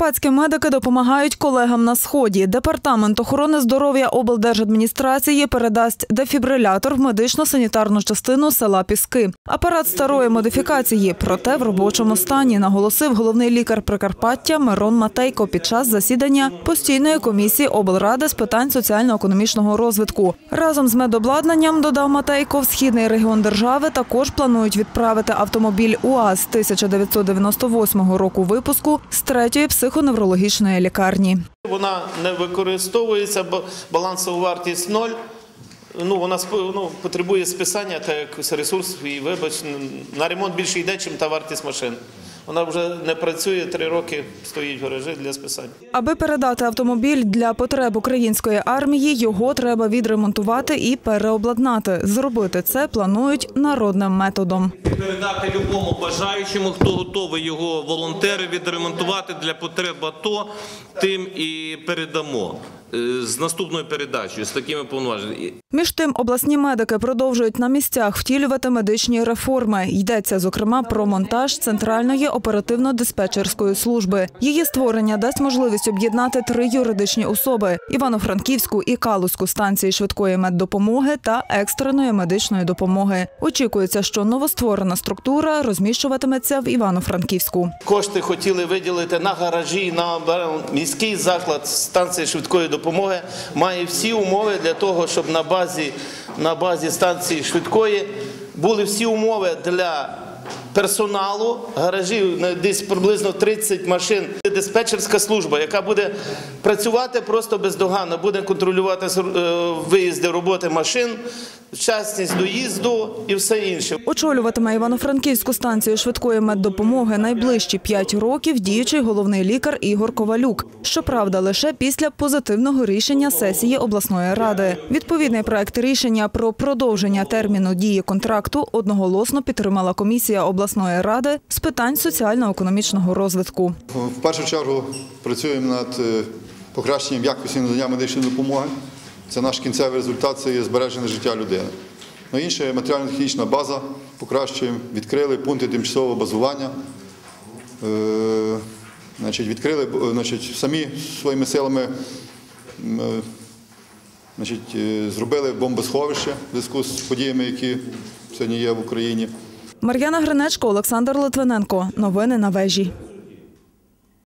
Прикарпатські медики допомагають колегам на сході. Департамент охорони здоров'я облдержадміністрації передасть дефібрилятор в медично-санітарну частину села Піски. Апарат старої модифікації, проте в робочому стані, наголосив головний лікар Прикарпаття Мирон Матейко під час засідання постійної комісії облради з питань соціально-економічного розвитку. Разом з медобладнанням, додав Матейко, в східний регіон держави також планують відправити автомобіль УАЗ 1998 року випуску з третьої психоневрологічної лікарні. Вона не використовується, балансова вартість ноль. Ну, вона ну, потребує списання та якось ресурс, і вибач, на ремонт більше йде, ніж та вартість машин. Вона вже не працює, три роки стоїть в гаражі для списання. Аби передати автомобіль для потреб української армії, його треба відремонтувати і переобладнати. Зробити це планують народним методом. передати любому бажаючому, хто готовий його волонтери відремонтувати для потреб АТО, тим і передамо з наступною передачею, з такими повноваженнями. Між тим, обласні медики продовжують на місцях втілювати медичні реформи. Йдеться зокрема про монтаж центральної оперативно-диспетчерської служби. Її створення дасть можливість об'єднати три юридичні особи: Івано-Франківську і Калузьку станції швидкої меддопомоги та екстреної медичної допомоги. Очікується, що новостворена структура розміщуватиметься в Івано-Франківську. Кошти хотіли виділити на гаражі, на міський заклад станції швидкої допомоги. Має всі умови для того, щоб на базі, на базі станції швидкої були всі умови для персоналу, гаражів десь приблизно 30 машин. Диспетчерська служба, яка буде працювати просто бездоганно, буде контролювати е, виїзди роботи машин, вчасність доїзду і все інше. Очолюватиме Івано-Франківську станцію швидкої меддопомоги найближчі 5 років діючий головний лікар Ігор Ковалюк. Щоправда, лише після позитивного рішення сесії обласної ради. Відповідний проект рішення про продовження терміну дії контракту одноголосно підтримала комісія обласної ради з питань соціально-економічного розвитку. В першу чергу працюємо над е, покращенням якості надання медичної допомоги. Це наш кінцевий результат, це є збереження життя людини. Ну, інше матеріально-технічна база покращуємо, відкрили пункти тимчасового базування. Е, значить, відкрили е, значить, самі своїми силами е, значить, е, зробили бомбосховище в зв'язку з подіями, які сьогодні є в Україні. Мар'яна Гринечко, Олександр Литвиненко. Новини на вежі.